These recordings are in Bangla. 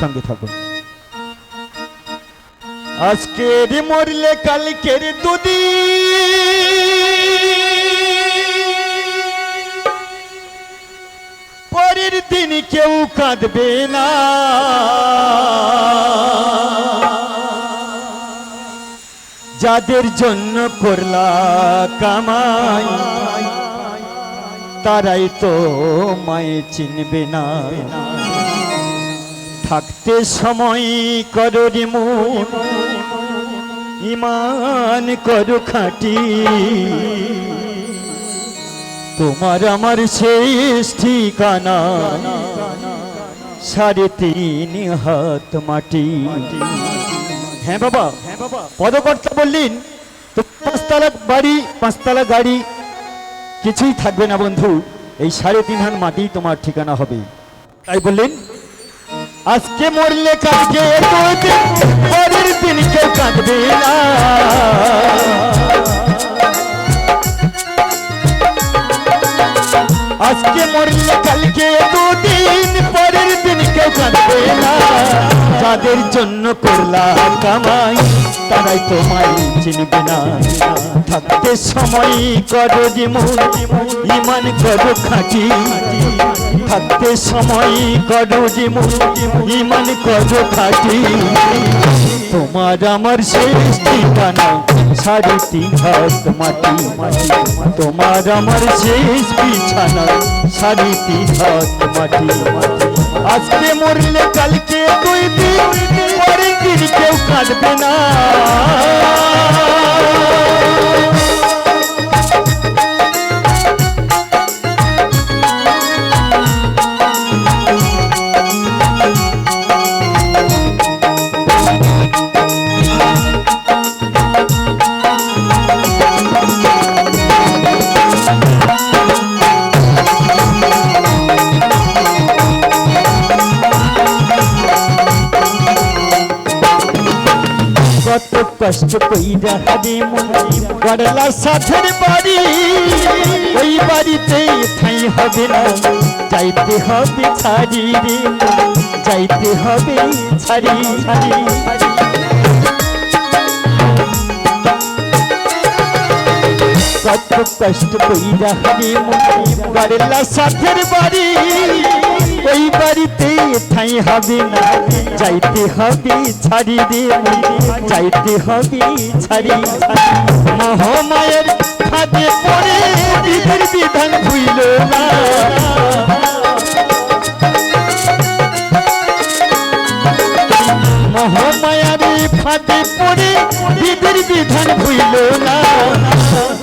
সঙ্গে থাকুন। আজকের মরলে কালকের দুদি পরের দিন কেউ কাঁদবে না। যাদের জন্য করলা কামাই, তারাই তো মায়ে চিনবে না। থাকতে সময় করো রে মন, ইমান করো খাটি। তোমার আমার শেষ ঠিকানা, সাড়ে তিন হাত মাটি। হ্যাঁ বাবা হ্যাঁ বাবা পদকর্তা বললেন, তো পাঁচতলা বাড়ি, পাঁচতলা গাড়ি, কিছুই থাকবে না বন্ধু। এই সাড়ে তিন হাত মাটি তোমার ঠিকানা হবে। তাই বললেন আজকে মরলে কালকে পরের দিন কেউ কাঁদবে না। আজকে মরলে কালকে দুদিন, পরের দিন কেউ কাঁদবে না। যাদের জন্য করলাম কামাই, তারাই তোমায় চিনবে না। থাকতে সময় করো যেমন ইমান করো খাঁটি। থাকতে সময় করো যেমন ইমান করো খাঁটি। তোমার আমার শেষ ঠিকানা সাড়ে তিন হাত মাটি। তোমার আমার শেষ বিছানা সাড়ে তিন হাত মাটি। আজকে মরলে কালকে দুই দিন দিন কেউ কাটবে না। কষ্ট বাড়িতে হবে যাইতে হবে ছাড়ি যাইতে হবে ছাড়ি কত কষ্ট কইরা হারে মন সাথের বাড়ি। ওই বাড়িতে ঠাই হবে না। যাইতে হবে ছাড়ি মন, যাইতে হবে ছাড়ি মহামায়ের খাদে পড়ে বিধির বিধান ভুইল না। মহামায়ারে ফাঁদে পড়ে বিধির বিধান ভুইল না।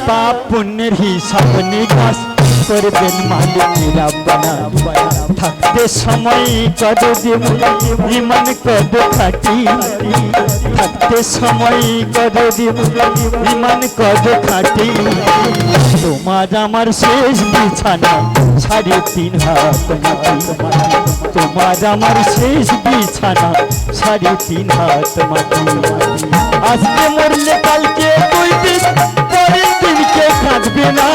পাপ পুণ্যের হিসাব নিকাশ করবেন মালিক রাব্বানা থাকতে সময় কদ দেব ইমান কদ খাটি থাকতে সময় কদ দেব ইমান কদ খাটি। তোমার আমার শেষ বিছানা, সাড়ে তিন হাত মাটি। তোমার আমার শেষ বিছানা, সাড়ে তিন হাত মাটি। আজকে মরলে কালকে দুই দিন, পরের দিন কেউ কাঁদবে না।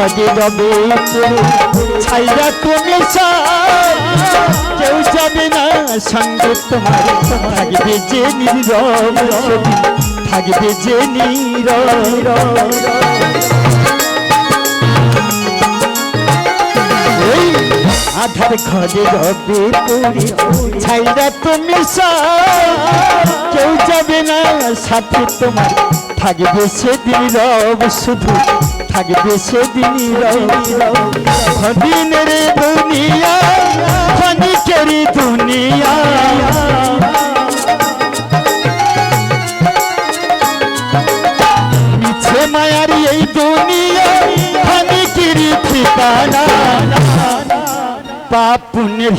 ঘরে রবে ছাইরা তুমি কেউ যাবে না সঙ্গে তোমার থাকবে যে ছবি, থাকবে যে ওই আধার ঘরে রবে পুরি ছাইরা তুমি। কেউ যাবে না সাথে তোমার থাকবে সেদিন রব শুধু থাকবে সেদিন রব দিনের দুনিয়া ক্ষণিকের দুনিয়া। মিছে মায়ার এই দুনিয়া ক্ষণিকের ঠিকানা। পাপ পুণ্যের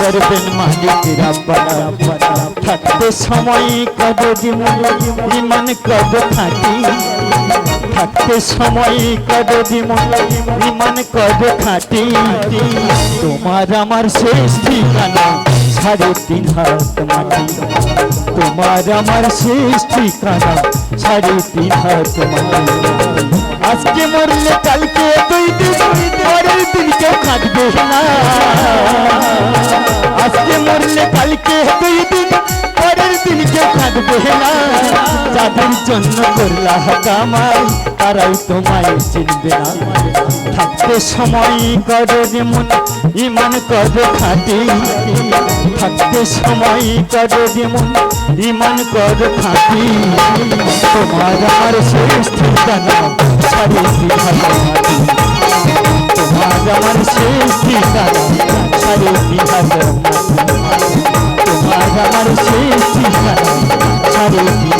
করবেন থাকতে সময় কব ইমান থাকি। থাকতে সময় কব জীবন ইমান কব খাটি। তোমার আমার শেষ ঠিকানা, সাড়ে তিন হাত মাটি। তোমার আমার শেষ ঠিকানা, সাড়ে তিন হাত মাটি। আজকে মরলে কালকে দিন, পরের দিন কেউ থাকবে না। থাকবে না যাদের জন্য করলা কামাই তারাই তোমায় চিনবে না। থাকতে সময় করো যেমন ইমান করো খাটি। থাকতে সময় করো যেমন ইমান করো খাটি। তোমার আমার শেষ ঠিকানা তিন মাটি। তোমার আমার শেষ ঠিকানা তিন মাটি। তোমার আমার শেষ